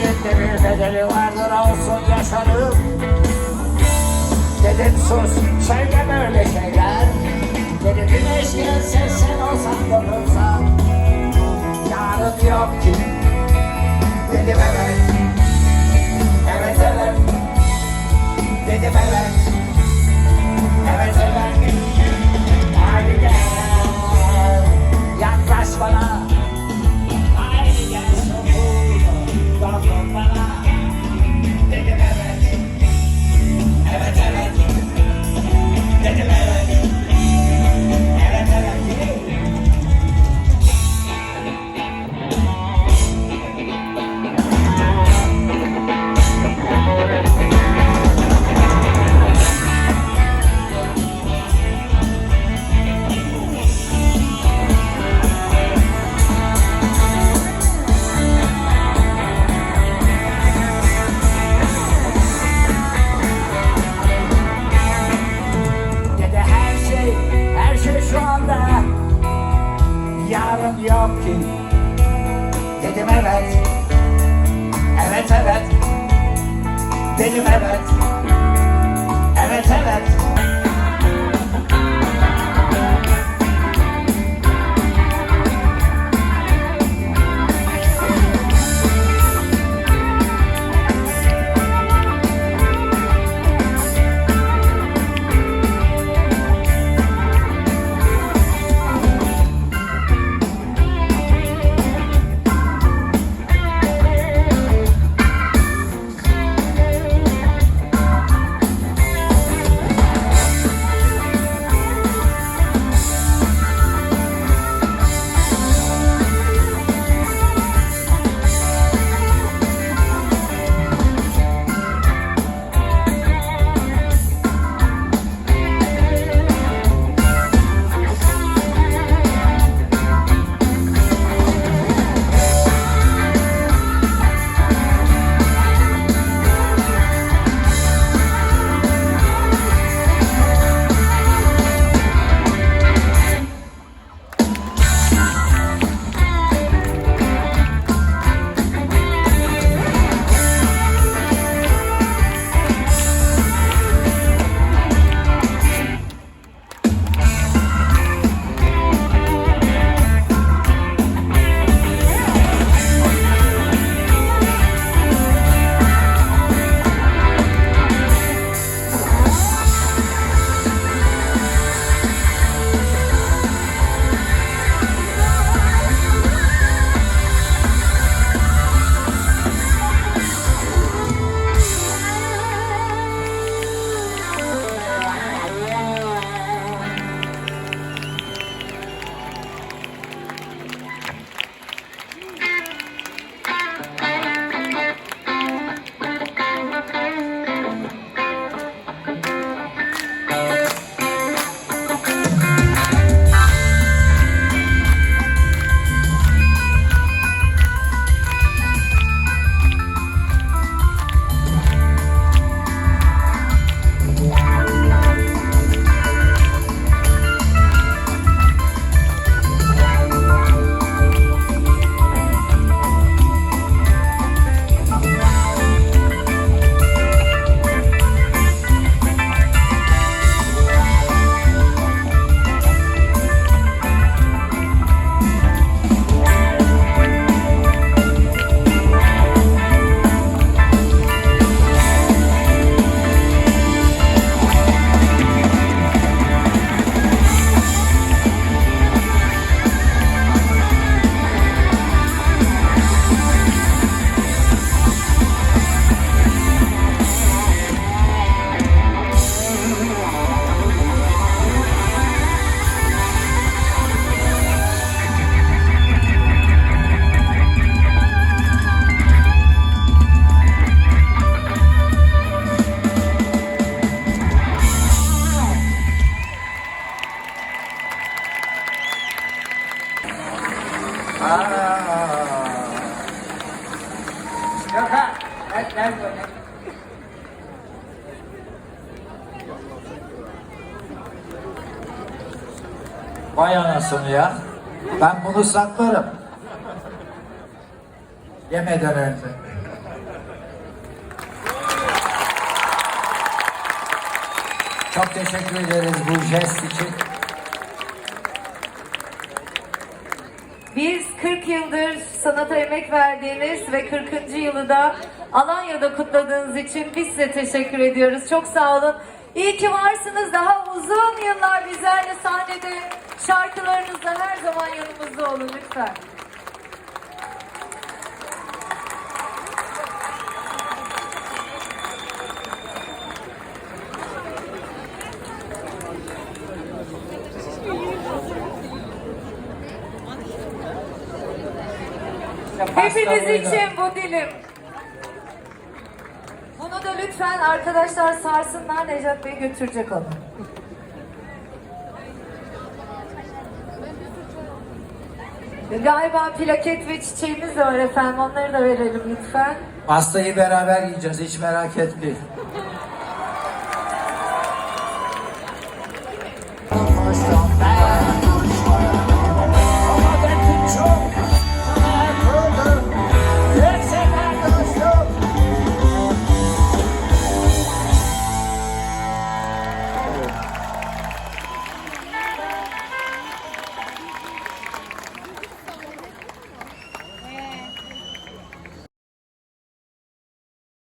şeyin de bir bedeli vardır olsun yaşarım. Dedim sus söyleme öyle şeyler. Dedim güneş gelse sen olsan dokunsan Yarın yok ki Dedim evet Evet evet Dedim evet Evet evet Vay anasını ya. Ben bunu saklarım. Yemeden önce. Çok teşekkür ederiz bu jest için. Biz 40 yıldır sanata emek verdiğimiz ve 40. yılı da Alanya'da kutladığınız için biz size teşekkür ediyoruz. Çok sağ olun. İyi ki varsınız. Daha uzun yıllar bizlerle sahnede şarkılarınızla her zaman yanımızda olun lütfen. Hepiniz için bu dilim. Da lütfen arkadaşlar sarsınlar. Necat Bey götürecek onu. Galiba plaket ve çiçeğimiz de var efendim. Onları da verelim lütfen. Pastayı beraber yiyeceğiz hiç merak etmeyin.